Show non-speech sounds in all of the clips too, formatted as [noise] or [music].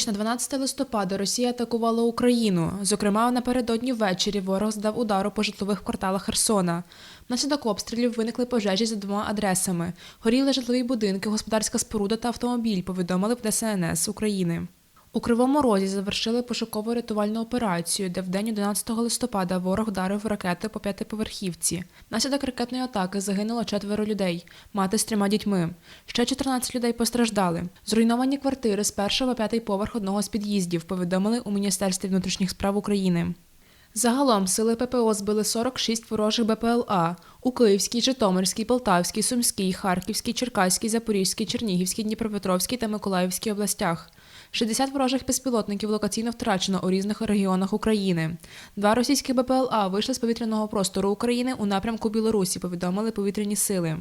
Ніч на 12 листопада Росія атакувала Україну. Зокрема, напередодні ввечері ворог здав удару по житлових кварталах Херсона. Внаслідок обстрілів виникли пожежі за двома адресами. Горіли житлові будинки, господарська споруда та автомобіль, повідомили в ДСНС України. У Кривому Розі завершили пошуково-рятувальну операцію, де в день 11 листопада ворог вдарив ракети по п'ятиповерхівці. Наслідок ракетної атаки загинуло четверо людей, мати з трьома дітьми. Ще 14 людей постраждали. Зруйновані квартири з першого п'ятий поверх одного з під'їздів, повідомили у Міністерстві внутрішніх справ України. Загалом сили ППО збили 46 ворожих БПЛА у Київській, Житомирській, Полтавській, Сумській, Харківській, Черкаській, Запорізькій, Чернігівській, Дніпропетровській та Миколаївській областях. 60 ворожих безпілотників локаційно втрачено у різних регіонах України. Два російські БПЛА вийшли з повітряного простору України у напрямку Білорусі, повідомили повітряні сили.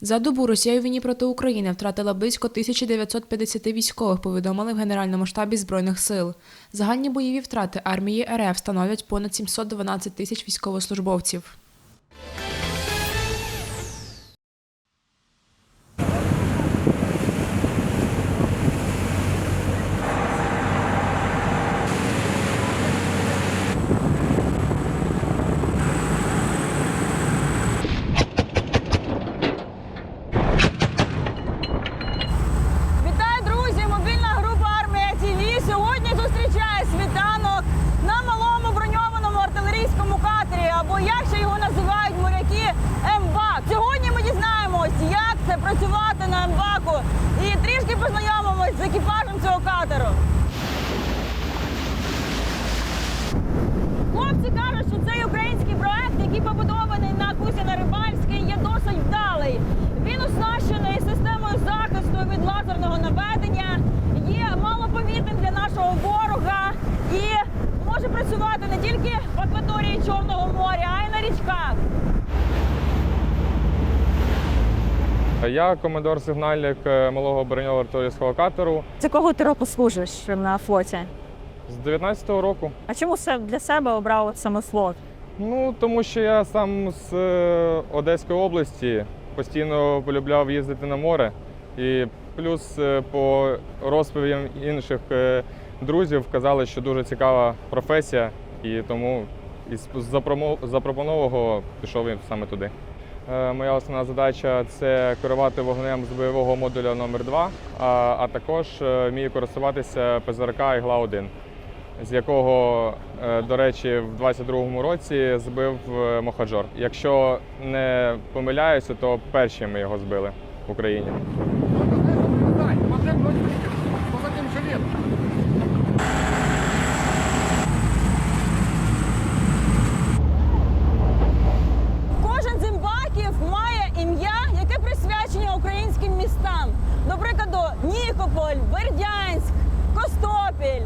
За добу Росія у війні проти України втратила близько 1950 військових, повідомили в Генеральному штабі Збройних сил. Загальні бойові втрати армії РФ становлять понад 712 тисяч військовослужбовців. Вітаю, друзі! Мобільна група армія ТІВІ сьогодні зустрічає світанок на малому броньованому артилерійському катері, або як ще його називають моряки МБАК. Сьогодні ми дізнаємось, як це працювати на МБАКу, і трішки познайомимось з екіпажем цього катеру. Хлопці кажуть, що цей український проект, який побудований на Кусіна Рибальській, є досить вдалий. Він оснащений системою захисту від лазерного наведення, є малопомітним для нашого ворога і може працювати не тільки в акваторії Чорного моря, а й на річках. Я командор сигнальник е, малого броньового артилерійського катеру З якого ти року служиш на флоті? з 19-го року. А чому се- для себе обрав саме флот? Ну тому що я сам з е, Одеської області постійно полюбляв їздити на море, і плюс е, по розповідям інших друзів казали, що дуже цікава професія, і тому із запропонованого пішов і саме туди. Е, Моя основна задача це керувати вогнем з бойового модуля номер 2 а, також е, вмію користуватися ПЗРК ігла-1, з якого, е, до речі, в 22-му році збив Мохаджор. Якщо не помиляюся, то перші ми його збили в Україні. Містам. До прикладу, Нікополь, Бердянськ, Костопіль.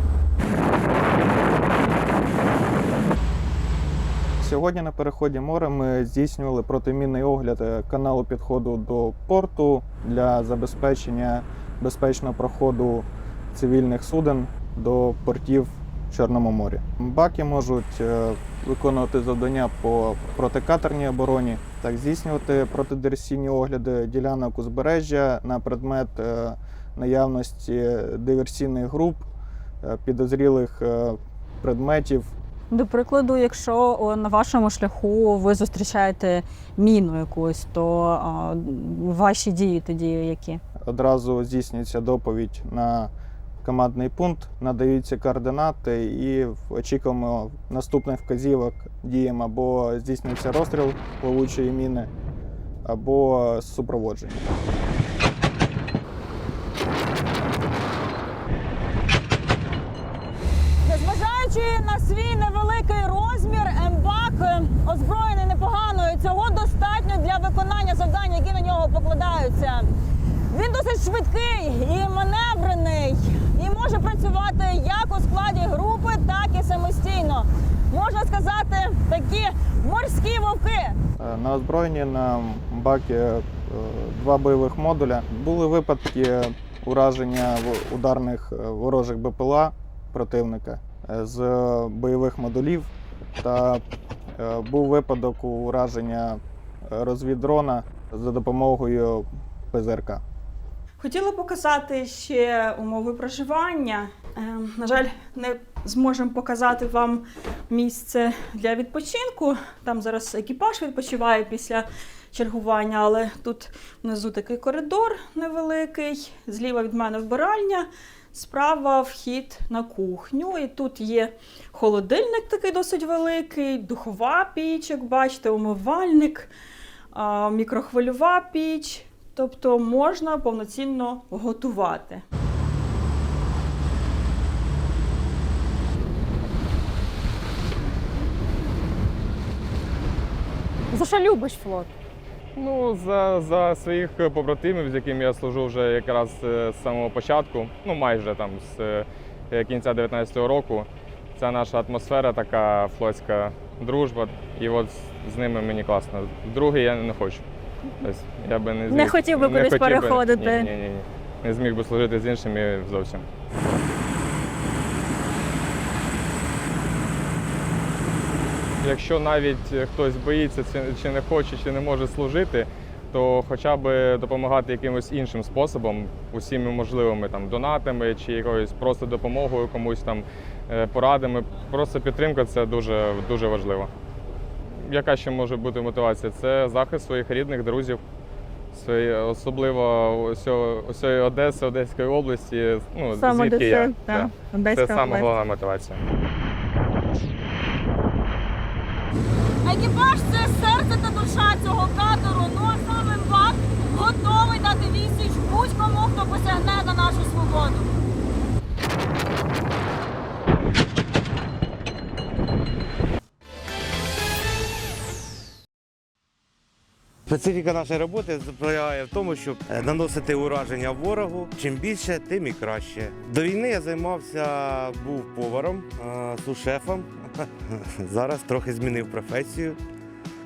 Сьогодні на переході моря ми здійснювали протимінний огляд е, каналу підходу до порту для забезпечення безпечного проходу цивільних суден до портів в Чорному морі. Баки можуть е, виконувати завдання по протикатерній обороні, так здійснювати протидиверсійні огляди ділянок узбережжя на предмет е, наявності диверсійних груп, е, підозрілих е, предметів До прикладу, якщо на вашому шляху ви зустрічаєте міну якусь, то ваші дії тоді які? одразу здійснюється доповідь на командний пункт, надаються координати і очікуємо наступних вказівок діємо або здійснюється розстріл плавучої міни, або супроводження. Незважаючи на свій невеликий розмір, МБАК озброєний непогано. Цього достатньо для виконання завдань, які на нього покладаються. Він досить швидкий і маневрений, може працювати як у складі групи, так і самостійно. Можна сказати, такі морські вовки. Е, На озброєнні на бакі е, два бойових модуля. Були випадки ураження ударних е, ворожих БПЛА противника з бойових модулів. Та був випадок ураження розвіддрона за допомогою ПЗРК. Хотіла показати ще умови проживання. Е, На жаль, не зможемо показати вам місце для відпочинку. Там зараз екіпаж відпочиває після чергування, але тут внизу такий коридор невеликий, зліва від мене вбиральня, справа вхід на кухню. І тут є холодильник такий досить великий, духова піч, як бачите, умивальник, мікрохвильова піч. Тобто можна повноцінно готувати. За що любиш флот? Ну, за, за своїх побратимів, з якими я служу вже якраз е, з самого початку, ну майже там з е, кінця 19-го року. Це наша атмосфера, така флотська дружба, і от з- з ними мені класно. Другий я не хочу. Тобто, я би не, зміг, хотів би кудись переходити? Ні, ні, ні. Не зміг би служити з іншими зовсім. Якщо навіть хтось боїться чи- чи не хоче, чи не може служити, то хоча б допомагати якимось іншим способом, усіми можливими там донатами чи якоюсь просто допомогою комусь там е, порадами. Просто підтримка це дуже, дуже важливо. Яка ще може бути мотивація? Це захист своїх рідних, друзів, свої, особливо усієї Одеси, Одеської області. Ну, Саме звідки де я. це, Да. Це саме головна мотивація. Екіпаж це серце та душа цього катеру. Ну а саме МВАК готовий дати відсіч будь-кому, хто посягне на нашу свободу. Специфіка нашої роботи полягає в тому, щоб е, наносити ураження ворогу. Чим більше, тим і краще. До війни я займався, був поваром, е, сушефом. [laughs] Зараз трохи змінив професію.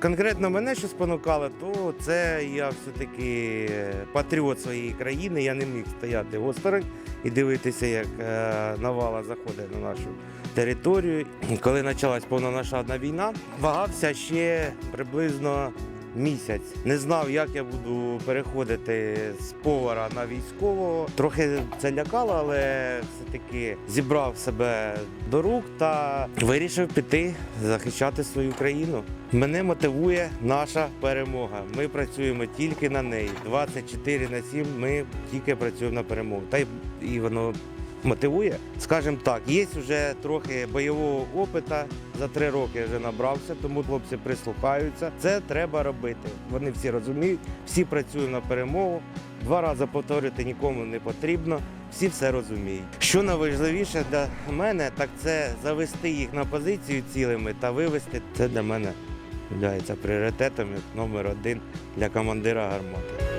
Конкретно мене що спонукало, то це я все-таки патріот своєї країни. Я не міг стояти осторонь і дивитися, як е, навала заходить на нашу територію. Коли почалась повномасштабна війна, вагався ще приблизно місяць. Не знав, як я буду переходити з повара на військового. Трохи це лякало, але все-таки зібрав себе до рук та вирішив піти захищати свою країну. Мене мотивує наша перемога. Ми працюємо тільки на неї. 24 на 7 ми тільки працюємо на перемогу. Та й і воно мотивує. Скажімо так, є вже трохи бойового опиту. За три роки вже набрався, тому хлопці прислухаються. Це треба робити. Вони всі розуміють, всі працюють на перемогу. Два рази повторювати нікому не потрібно. Всі все розуміють. Що найважливіше для мене, так це завести їх на позицію цілими та вивести. Це для мене є пріоритетом номер один для командира гармати.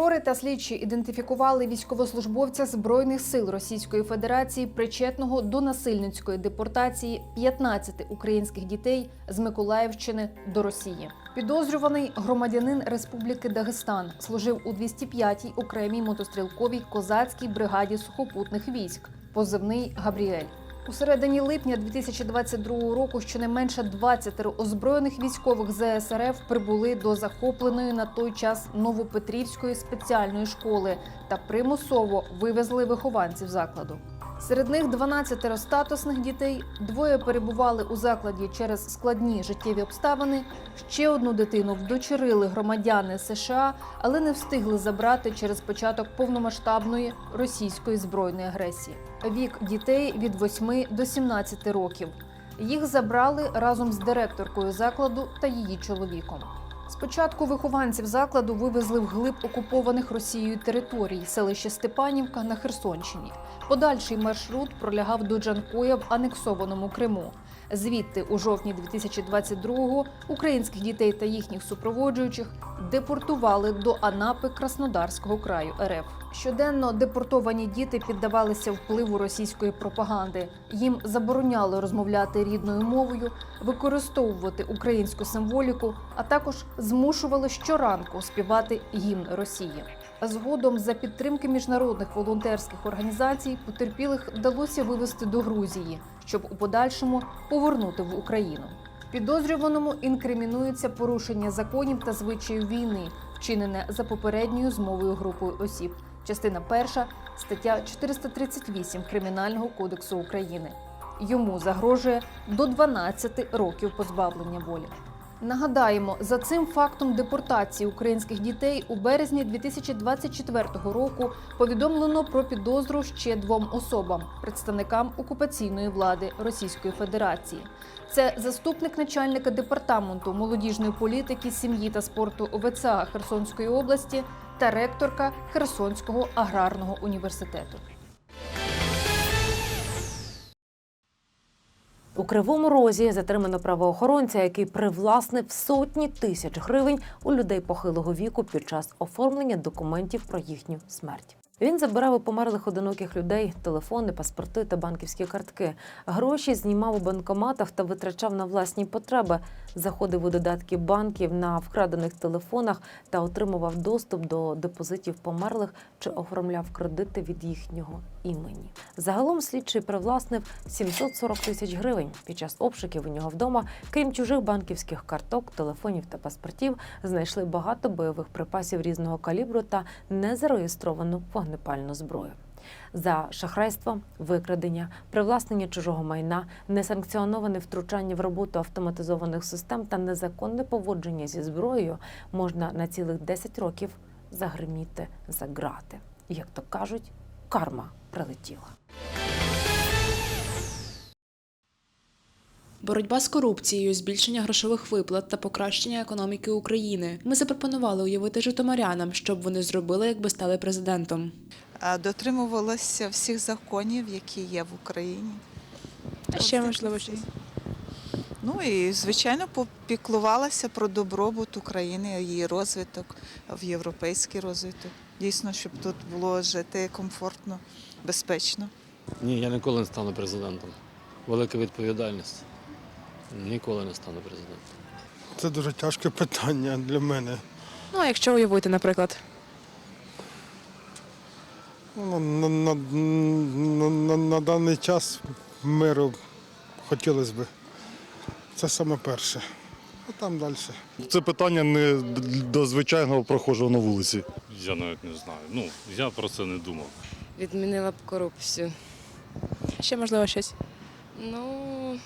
Прокурори та слідчі ідентифікували військовослужбовця Збройних сил Російської Федерації, причетного до насильницької депортації 15 українських дітей з Миколаївщини до Росії. Підозрюваний громадянин Республіки Дагестан служив у 205-й окремій мотострілковій козацькій бригаді сухопутних військ, позивний Габріель. У середині липня 2022 року щонайменше 20 озброєних військових ЗСРФ прибули до захопленої на той час Новопетрівської спеціальної школи та примусово вивезли вихованців закладу. Серед них 12 статусних дітей, двоє перебували у закладі через складні життєві обставини. Ще одну дитину вдочерили громадяни США, але не встигли забрати через початок повномасштабної російської збройної агресії. Вік дітей від 8 до 17 років. Їх забрали разом з директоркою закладу та її чоловіком. Спочатку вихованців закладу вивезли в глиб окупованих Росією територій селище Степанівка на Херсонщині. Подальший маршрут пролягав до Джанкоя в анексованому Криму. Звідти, у жовтні 2022-го, українських дітей та їхніх супроводжуючих депортували до Анапи Краснодарського краю РФ. Щоденно депортовані діти піддавалися впливу російської пропаганди. Їм забороняли розмовляти рідною мовою, використовувати українську символіку, а також змушували щоранку співати гімн Росії. Згодом, за підтримки міжнародних волонтерських організацій, потерпілих вдалося вивезти до Грузії, щоб у подальшому повернути в Україну. Підозрюваному інкримінується порушення законів та звичаїв війни, вчинене за попередньою змовою групою осіб. Частина перша, стаття 438 Кримінального кодексу України. Йому загрожує до 12 років позбавлення волі. Нагадаємо, за цим фактом депортації українських дітей у березні 2024 року повідомлено про підозру ще двом особам представникам окупаційної влади Російської Федерації. Це заступник начальника департаменту молодіжної політики, сім'ї та спорту ОВЦА Херсонської області та ректорка Херсонського аграрного університету. У Кривому Розі затримано правоохоронця, який привласнив сотні тисяч гривень у людей похилого віку під час оформлення документів про їхню смерть. Він забирав у померлих одиноких людей телефони, паспорти та банківські картки. Гроші знімав у банкоматах та витрачав на власні потреби. Заходив у додатки банків на вкрадених телефонах та отримував доступ до депозитів померлих чи оформляв кредити від їхнього імені. Загалом слідчий привласнив 740 тисяч гривень. Під час обшуків у нього вдома, крім чужих банківських карток, телефонів та паспортів, знайшли багато бойових припасів різного калібру та незареєстровану вогнепальну зброю. За шахрайство, викрадення, привласнення чужого майна, несанкціоноване втручання в роботу автоматизованих систем та незаконне поводження зі зброєю можна на цілих 10 років загриміти за грати. Як то кажуть, карма прилетіла. Боротьба з корупцією, збільшення грошових виплат та покращення економіки України. Ми запропонували уявити житомирянам, що б вони зробили, якби стали президентом. дотримувалася всіх законів, які є в Україні. А ще можливо Конституції. Ну і звичайно попіклувалася про добробут України, її розвиток, в європейський розвиток. Дійсно, щоб тут було жити комфортно, безпечно. Ні, я ніколи не стану президентом. Велика відповідальність. Ніколи не стану президентом. Це дуже тяжке питання для мене. Ну а якщо уявити, наприклад, Ну, На, на, на, на, на даний час миру хотілося б. Це саме перше. А там далі. Це питання не до звичайного прохожого на вулиці. Я навіть не знаю. Ну, я про це не думав. Відмінила б корупцію. ще можливо щось. Ну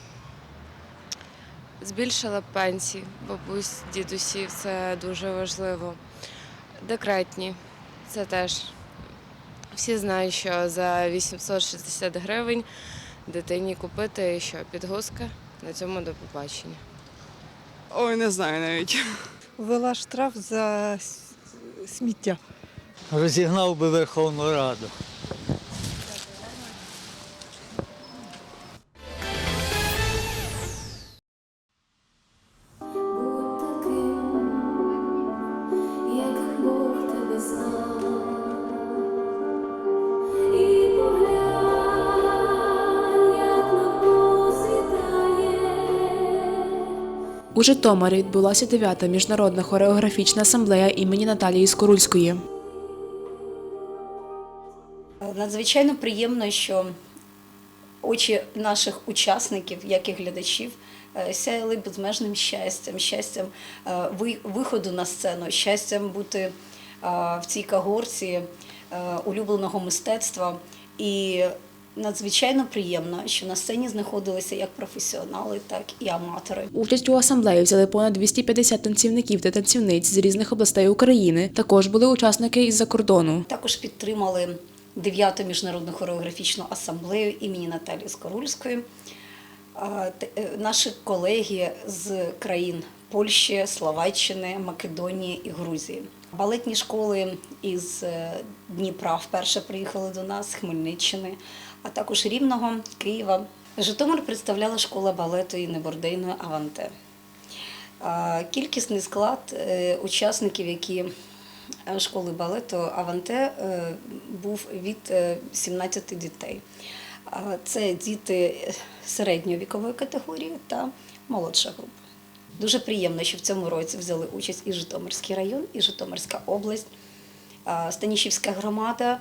збільшила пенсії, бабусь, дідусів, це дуже важливо. Декретні, це теж. Всі знають, що за 860 гривень дитині купити що підгузка. На цьому до побачення. Ой, не знаю навіть. Ввела штраф за сміття. Розігнав би Верховну Раду. Житомирі відбулася 9-та міжнародна хореографічна асамблея імені Наталії Скорульської. Надзвичайно приємно, що очі наших учасників, як і глядачів, е, сяяли безмежним щастям, щастям е, виходу на сцену, щастям бути е, в цій когорці улюбленого мистецтва. І надзвичайно приємно, що на сцені знаходилися як професіонали, так і аматори. Участь у асамблеї взяли понад 250 танцівників та танцівниць з різних областей України. Також були учасники із-за кордону. Також підтримали 9-ту міжнародну хореографічну асамблею імені Наталії Скорульської. Е, Наші колеги з країн Польщі, Словаччини, Македонії і Грузії. Балетні школи із е, Дніпра вперше приїхали до нас, з Хмельниччини, а також Рівного, Києва. Житомир представляла школа балету і небордейної Аванте. Кількісний склад е, учасників, які е, школи балету Аванте е, був від е, 17 дітей. Це діти середньої вікової категорії та молодша група. Дуже приємно, що в цьому році взяли участь і Житомирський район, і Житомирська область, Станішівська громада,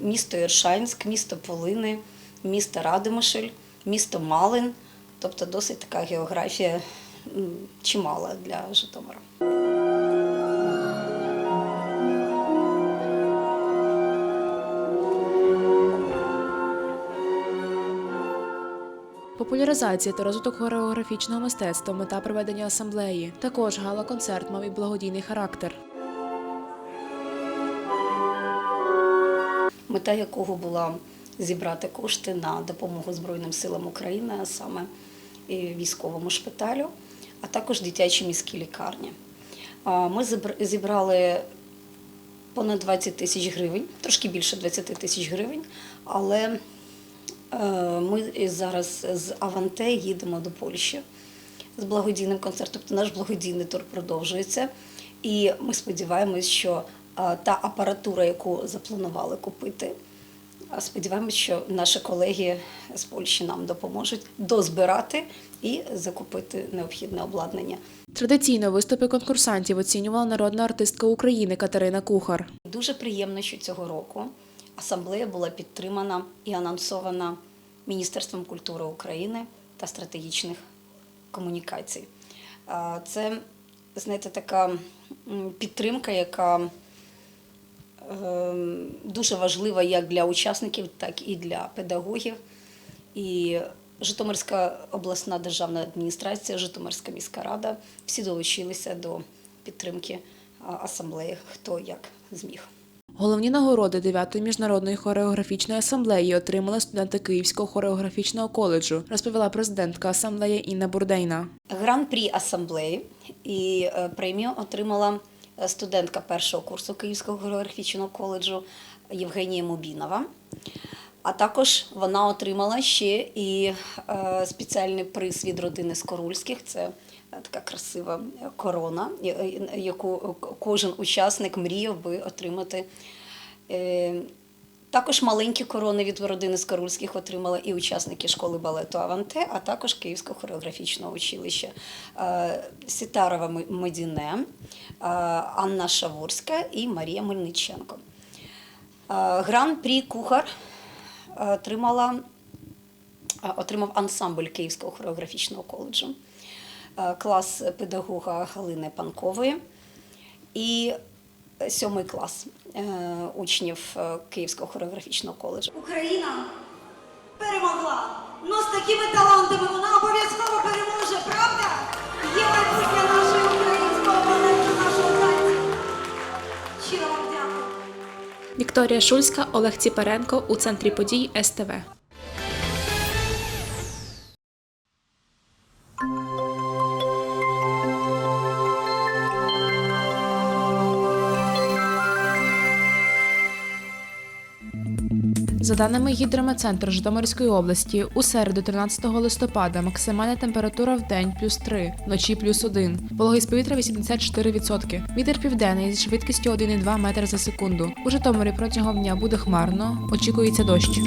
місто Іршанськ, місто Полини, місто Радимишель, місто Малин. Тобто досить така географія чимала для Житомира. Популяризація та розвиток хореографічного мистецтва мета проведення асамблеї. Також гала-концерт мав і благодійний характер. Мета якого була зібрати кошти на допомогу Збройним силам України, а саме військовому шпиталю, а також дитячій міській лікарні. Ми зібрали понад 20 тисяч гривень, трошки більше 20 тисяч гривень, але е, ми зараз з Аванте їдемо до Польщі з благодійним концертом. Тобто наш благодійний тур продовжується. І ми сподіваємось, що та апаратура, яку запланували купити, сподіваємось, що наші колеги з Польщі нам допоможуть дозбирати і закупити необхідне обладнання. Традиційно виступи конкурсантів оцінювала народна артистка України Катерина Кухар. Дуже приємно, що цього року асамблея була підтримана і анонсована Міністерством культури України та стратегічних комунікацій. Це, знаєте, така підтримка, яка дуже важлива як для учасників, так і для педагогів. І Житомирська обласна державна адміністрація, Житомирська міська рада всі долучилися до підтримки асамблеї, хто як зміг. Головні нагороди 9-ї міжнародної хореографічної асамблеї отримали студенти Київського хореографічного коледжу, розповіла президентка асамблеї Інна Бурдейна. Гран-прі асамблеї і е, премію отримала студентка першого курсу Київського географічного коледжу Євгенія Мубінова. А також вона отримала ще і е, спеціальний приз від родини Скорульських. Це е, така красива е, корона, е, яку кожен учасник мріяв би отримати. Також маленькі корони від родини Скорульських отримали і учасники школи балету Аванте, а також Київського хореографічного училища. Е, Сітарова Медіне, е, Анна Шаворська і Марія Мельниченко. Е, Гран-прі кухар е, отримала, отримав ансамбль Київського хореографічного коледжу, клас педагога Галини Панкової. І сьомий клас учнів е, Київського хореографічного коледжу. Україна перемогла. Ну з такими талантами вона обов'язково переможе, правда? Є майбутнє нашої українського балету, нашого танцю. Щиро вам дякую. Вікторія Шульська, Олег Ціпаренко у центрі подій СТВ. За даними гідрометцентру Житомирської області, у середу 13 листопада максимальна температура в день плюс 3, вночі плюс 1. Вологість повітря 84%. Вітер південний зі швидкістю 1,2 метри за секунду. У Житомирі протягом дня буде хмарно, очікується дощ.